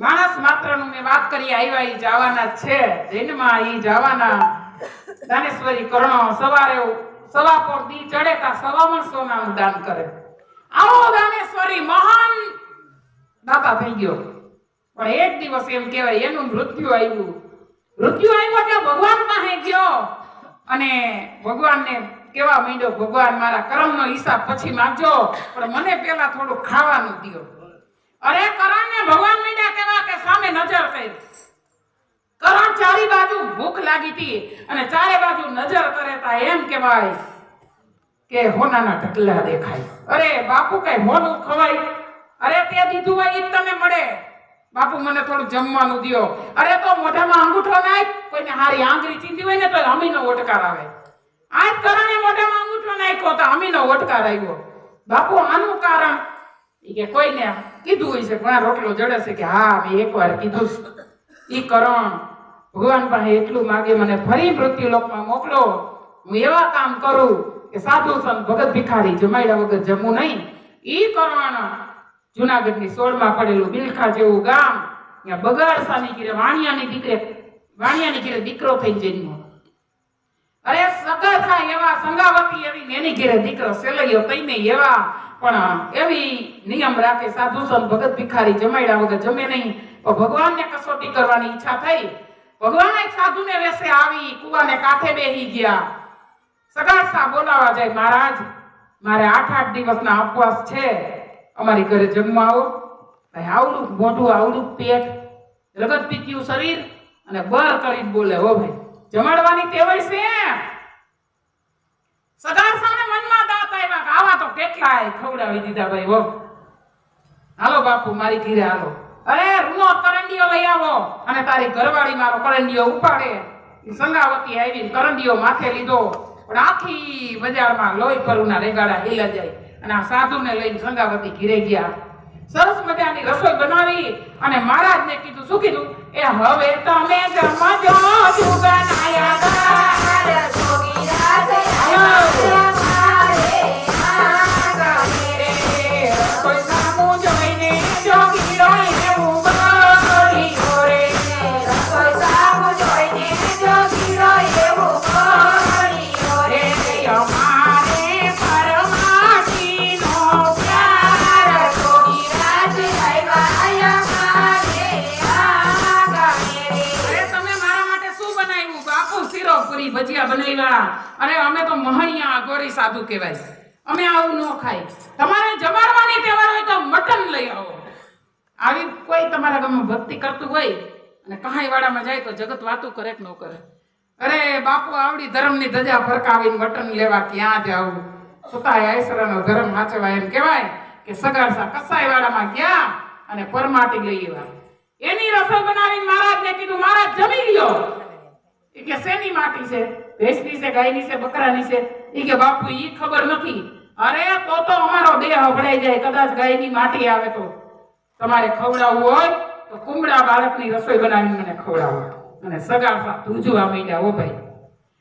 માણસ માત્રનું મેં વાત કરી, આવ્યા એ જવાના છે. જૈનમાં એ જવાના. દાનેશ્વરી કર્ણ સવારે સવા પર દી ચડે તા સવામણ સોનાનું દાન કરે. આવો દાનેશ્વરી, મહાન દાતા થઈ ગયો. પણ એક દિવસ એમ કહેવાય, એનું મૃત્યુ આવ્યું. મૃત્યુ આવ્યું એટલે ભગવાન પાસે ગયો. અને ભગવાનને કેવા માંડ્યો, ભગવાન, મારા કર્મનો હિસાબ પછી માંગજો. પણ મને પેલા થોડું ખાવાનું દિયો. અરે, કરણને ભગવાન માંડ્યા સામે નજર કરી. કરણ ચારી બાજુ ભૂખ લાગી હતી અને ચારે બાજુ નજર કરે તા એમ કહેવાય કે હોનાના ઢગલા દેખાય. અરે બાપુ કઈ હોનું ખવાય? અરે તે દીધું હોય ઈ તમે મળે. બાપુ મને થોડું જમવાનું દ્યો. અરે તો મોઢામાં અંગૂઠો નાખ, કોઈને હારી આંગળી ચીંધી હોય ને તો હમીનો ઓટકાર આવે. આજ કરણે મોઢામાં અંગૂઠો નાખ્યો તો હમીનો ઓટકાર આવ્યો. બાપુ આનું કારણ? કે કોઈને કીધું હોય છે ઘણા રોટલો જડે છે કે હા, મેં એકવાર કીધું. ઈ કરણ ભગવાન પાસે એટલું માગે, મને ફરી મૃત્યુ લોકમાં મોકલો. હું એવા કામ કરું કે સાધુ સંત ભગત ભિખારી જમાડ્યા વગર જમવું નહીં. ઈ કરણ જુનાગઢની સોળમાં પડેલું બિલખા જેવું ગામ, ત્યાં બગાડસાની ગીરે વાણિયાની દીકરે, વાણિયાની ગીરે દીકરો થઈ જન્મ્યો. અરે સગા થાય એવા સંગાવતી એવી એની ઘેરે દીકરો સેલૈયો તઈને એવા પણ એવી નિયમ રાખે, સાધુ સંત ભગત ભિખારી જમાડ્યા વગર જમે નહીં. પણ ભગવાનને કસોટી કરવાની ઈચ્છા થઈ. ભગવાન એક સાધુને વેસે આવી, કુવાને કાંઠે બેહી ગયા. સગાસા બોલાવા જાય, મહારાજ, મારે આઠ આઠ દિવસના ઉપવાસ છે. અમારી ઘરે જમવા ભાઈ, આવડું, મોઢું આવડું, પેટ. રગત પીત્યું શરીર અને બર કરીને બોલે, હો ભાઈ, જમાડવાની ટેવાય છે. સગાસાને મનમાં દાંત આવ્યા કે આવા તો કેટલાય ખવડાવી દીધા ભાઈ, હો. હાલો બાપુ, મારી ઘીરે હાલો. અરે, રૂનો કરંડીઓ લઈ આવો. અને તારી ઘરવાળી મારો કરંડીઓ ઉપાડે. સંગાવતી આવી કરંડીઓ માથે લીધો. પણ આખી બજારમાં લોહી પરુના રેગાડા હિલા જાય. અને આ સાધુને લઈને સંગાવતી ઘીરે ગયા. સરસ મજાની રસોઈ બનાવી અને મહારાજને કીધું, શું કીધું? એ હવે તમે જમજો જુગનાયા રસોઈ બનાવ્યા. અરે અમે તો મહણિયા ગોરી સાધુ કહેવાય અમે આવું ન ખાય. તમારે જમાડવાની તહેવાર હોય તો મટન લઈ આવો. આવી કોઈ તમારા ગામમાં ભક્તિ કરતું હોય અને કહાઈ વાડામાં જાય તો જગત વાતું કરે કે ન કરે. અરે બાપુ, આવડી ધર્મની ધજા ફરકાવીને મટન લેવા ક્યાં જાવું સુતાય આયસરાનો ધર્મ હાચવા એમ કહેવાય કે સગાસા કસાઈ વાડામાં ગયા અને પરમાટી લઈ આવ્યા. એની રસોઈ બનાવીને મહારાજને કીધું, મહારાજ, જમી લ્યો. કે, શેની માટી છે? ભેંસની છે, ગાયની છે, બકરાની છે એ કે બાપુ એ ખબર નથી. અરે તો તો અમારો દેહ હભળાઈ જાય, કદાચ ગાયની માટી આવે તો. તમારે ખવડાવવું હોય, તો કુમડા બાળકની રસોઈ બનાવીને મને ખવડાવો. અને સગાસા ધૂજવા માંડ્યા, ઓ ભાઈ.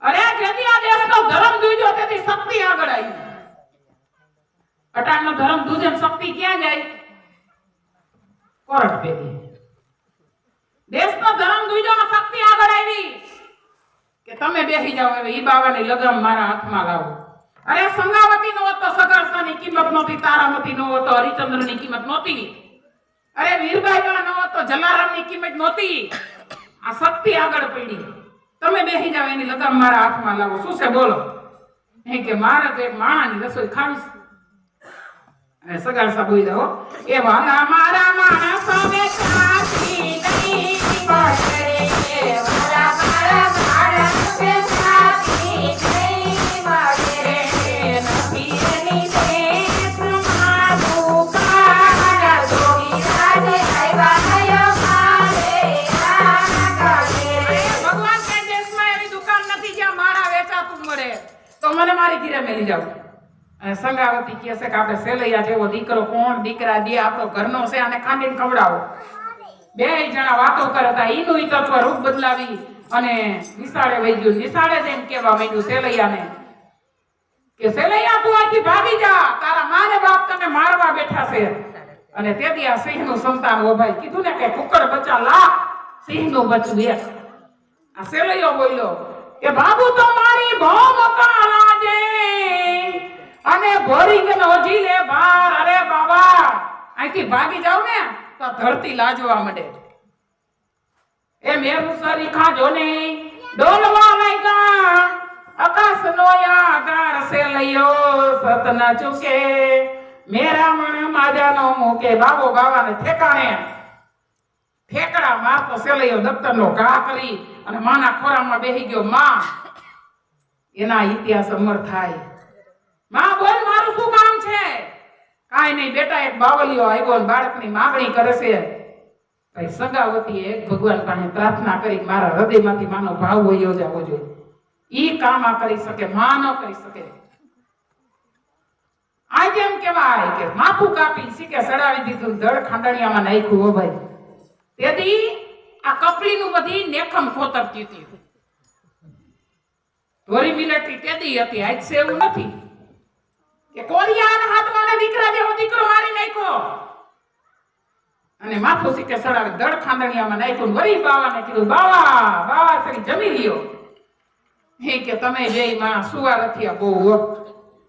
અરે, જેથી આ દેશનો ધર્મ ધૂજો તેથી શક્તિ આગળ આવી. અટાણનો ધર્મ ધૂજે શક્તિ ક્યાં જાય? કોરટ ભેગી દેશનો ધર્મ ધૂજો શક્તિ આગળ આવી. કે તમે બેસી જાઓ હવે બાવાની લગામ મારા હાથમાં લાવો. અરે સંગાવતી નો હતો, સગાસાની કિંમત નહોતી, તારામતી નો હતો, હરિચંદ્રની કિંમત નહોતી. અરે વીરબાઈ નો હતો, જલારામની કિંમત નહોતી. આ શક્તિ આગળ પડી. તમે બેસી જાઓ, એની લગામ મારા હાથમાં લાવો. શું છે, બોલો? એ કે મારે તો એક માણાની રસોઈ ખાવીશ અરે સગાર સાબુ જાઓ એ વાલા મારા માણસો ને મને લઈ જાવ અને સંગાવતી કહે છે કે આપણે સેલૈયા જેવો દીકરો કોણ? દીકરા દે આપણો ઘરનો છે અને ખાંડીને ખવડાવો. બે જણા વાતો કરતા, ઈનું ઈ તત્વ રૂપ બદલાવી અને નિશાળે વહી ગયું. નિશાળે જઈને કહેવા માંડ્યું સેલૈયાને કે સેલૈયા, તું અહીંથી ભાગી જા. તારા માને બાપ તને મારવા બેઠા છે. અને તેથી આ સિંહનું સંતાન ઓભાઈ કીધું ને કે કુકડ બચા, લા. સિંહનું બચ્ચું એક આ સેલૈયો બોલ્યો કે, બાબુ તો મારી ભોમ કાલાજે અને ભરી કે નોજી લે બાર અરે બાબા, અહીંથી ભાગી જાવ ને, તો ધરતી લાજવા માંડે એ મેરું સરી ખાજો ને ડોલવા લાગ્યા. આકાશ નો આધાર સે લયો સત ન ચૂકે. મેરા મણ માજા નો મૂકે. બાબો બાવાને ઠેકાણે. ઠેકડા મારતો સેલૈયો દફતરનો ઘા કરી અને માના ખોરામાં બેહી ગયો. માં એના ઇતિહાસ અમર થાય. માં બોલ, મારું શું કામ છે? કાંઈ નહીં, બેટા, એક બાવલીઓ આવ્યો ને બાળકની માગણી કરે છે. ભાઈ, સગાવતી એક ભગવાન પાસે પ્રાર્થના કરી મારા હૃદયમાંથી માનો ભાવ વયો જવો જોઈએ. ઈ કામ આ કરી શકે, માં ન કરી શકે. આજે એમ કહેવાય કે માથું કાપી શીખે સડાવી દીધું ધડ ખાંડણિયામાં નાખ્યું, હો ભાઈ. તેથી આ કપડીનું બધી નેખમ ખોતરતી હતી. ધોરી મિલેટરી કેદી હતી, આજ છે એવું નથી. કે કોરિયાના હાથમાં દીકરા જેવો દીકરો મારી નાખ્યો. અને માથું સીકે સડાવી દળ ખાંદણિયામાં નાખ્યું વરી બાવાને કીધું, બાવા બાવા તરી જમી લ્યો. હે કે તમે બે માં સુવા રથિયા બહુ હો.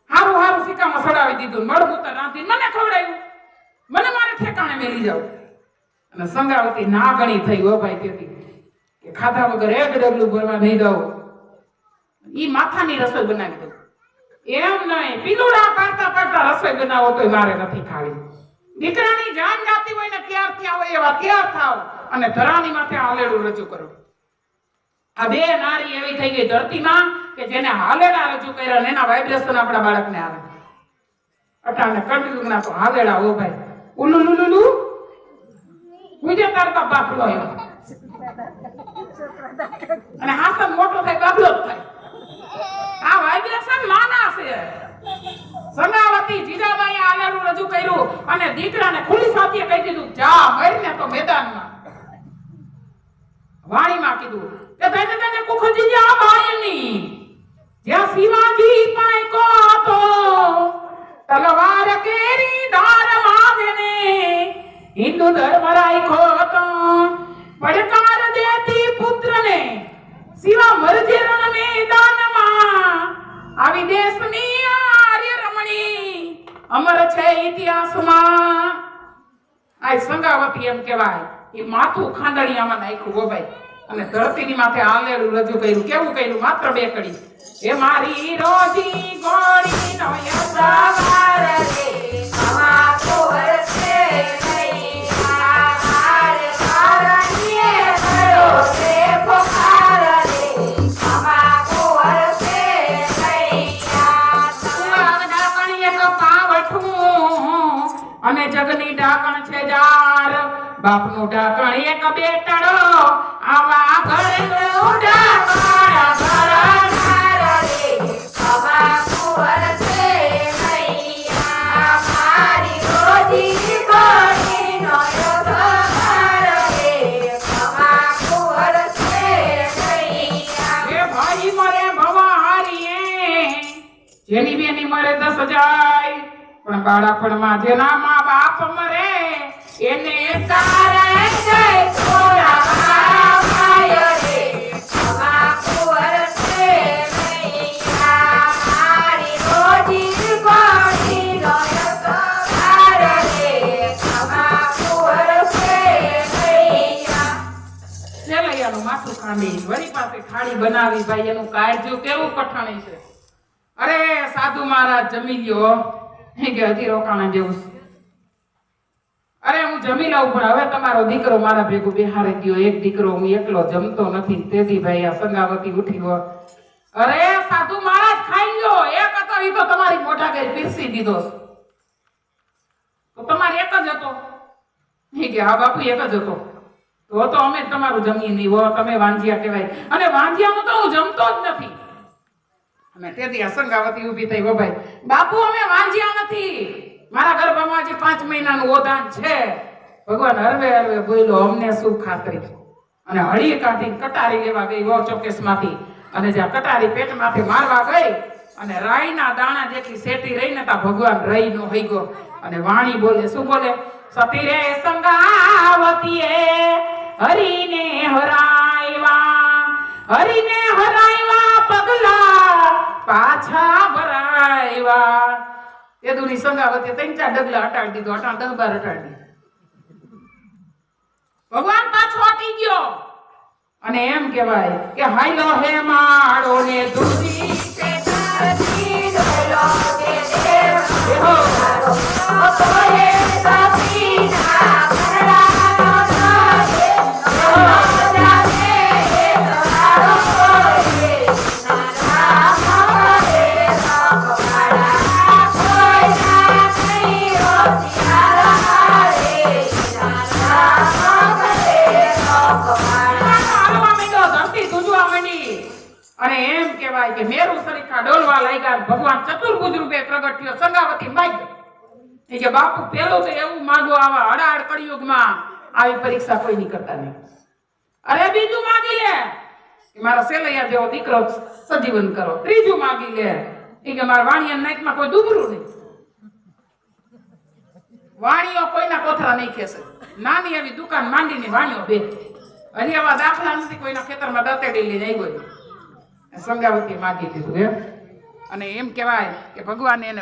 હારું હારું સિક્કામાં સડાવી દીધું મળમૂતર રાંધી મને ખવડાયું. મને મારે ઠેકાણે મેલી જાવ અને સંગાવતી ના ગણી થઈ ગો ભાઈ કે ખાધા વગર એક ડગલું ભરવા નહીં દઉં. ઈ માથાની રસોઈ બનાવી દઉં. એમ નહીં પીલુડા પાડતા પાડતા રસોઈ બનાવો તો મારે નથી ખાવી. દીકરાની જાન જાતી હોય ને ત્યાર થયા હોય એવા ત્યાર થાવ અને ધરાની માથે આલેડું રજૂ કરો. આ બે નારી એવી થઈ ગઈ ધરતીમાં કે જેને હાલેડા રજૂ કર્યા ને એના વાઇબ્રેશન આપણા બાળકને આવે. અટાણે ના તો હાલેડા હો ભાઈ. ઉલુ લુલુ લુ મુજે તારતા બાપલો આવ્યો અને હાસન મોટો થાય બાબલો થાય. આ વાઇબ્રેશન માના છે. સંગાવતી જીજાબાઈએ આલેલું રજૂ હતો, તલવાર કેરી ધાર માગને હિન્દુ શિવા મરજે રણ મેદાનમાં આવી દેશની આર્ય રમણી અમર છે ઇતિહાસમાં. આ સંગાવતી એમ કહેવાય. એ માથું ખાંડણિયામાં નાખ્યું હો ભાઈ. અને ધરતીની માથે આલેડું રજૂ કર્યું. કેવું કર્યું? માત્ર બે કડી. એ મારી રોજી ગોળી નો યસવાર રે. જગની ડાકણ છે જાર. બાપનું ડાકણ એક બેટડો આવા ભવારીએ જેની બેની મરે દસ જાય પણ બાળપણમાં જેના માથું ખાંડી. વળી પાસે થાળી બનાવી ભાઈ, એનું કાળજું કેવું કઠણ છે? અરે, સાધુ મહારાજ જમી ગયો કે હજી રોકાણા જેવું છે? અરે હું જમી લઉં પણ હવે તમારો દીકરો મારા ભેગું બિહારી ગયો એક દીકરો હું એકલો જમતો નથી. તેથી ભાઈ આ સંગાવતી ઉઠી ગયો. અરે સાધુ મહારાજ ખાઈ ગયો એક હતો એ તો તમારી મોઢા ગઈ પીરસી દીધો. તો તમારે એક જ હતો. એ કે, હા બાપુ, એક જ હતો. તો તો અમે તમારું જમીએ નહીં હો, તમે વાંજિયા કહેવાય. અને વાંજિયાનું તો હું જમતો જ નથી. અને તેથી અસંગાવતી ઊભી થઈ હો ભાઈ. બાપુ, અમે વાંજિયા નથી. મારા ગર્ભમાં જે પાંચ મહિનાનું ઓધાન છે. ભગવાન હરવે હરવે બોલ્યો, અમને શું ખાતરી અને હળી કાઢીને કટારી લેવા ગઈ વો ચોકેસમાંથી. અને જ્યાં કટારી પેટમાંથી મારવા ગઈ, અને રાઈના દાણા જેટલી શેટી રહીને તા ભગવાન રહી નો હઈ ગયો. અને વાણી બોલે, શું બોલે? સતી રે સંગાવતીએ હરીને હરાયવા હરીને હરાયવા પગલા પાછા ભરાયવા. એ દુની સંગાવતી ત્રણ ચાર ડગલા હટાડી દીધો હટા દસ બાર હટાડી ભગવાન પાછો હટી ગયો. અને એમ કહેવાય કે હાઈલો હે માળો ને સરીખા ડોલવા લાગ્યા ભગવાન ચતુર્ભુજ રૂપે પ્રગટ થયો સંગાવતી માગ્યો. એ જે બાપુ પેલો તો એવું માંગો આવા અડાડ કળિયુગમાં આવી પરીક્ષા કોઈ નહીં કરતા નહીં. અરે બીજું માગી લે. કે મારા સેલૈયા જેવો દીકરો સજીવન કરો. ત્રીજું માગી લે. એ કે મારા વાણિયા નાઈટમાં કોઈ ડૂબરું નહીં. વાણીઓ કોઈના કોથળા નહીં ખેસે નાની એવી દુકાન માંડીને વાણીઓ બે હજી આવા દાખલા નથી કોઈના ખેતરમાં દતેડી લઈને આવી ગયો સંગાવતી માગી દીધું એમ. અને એમ કહેવાય કે ભગવાને એને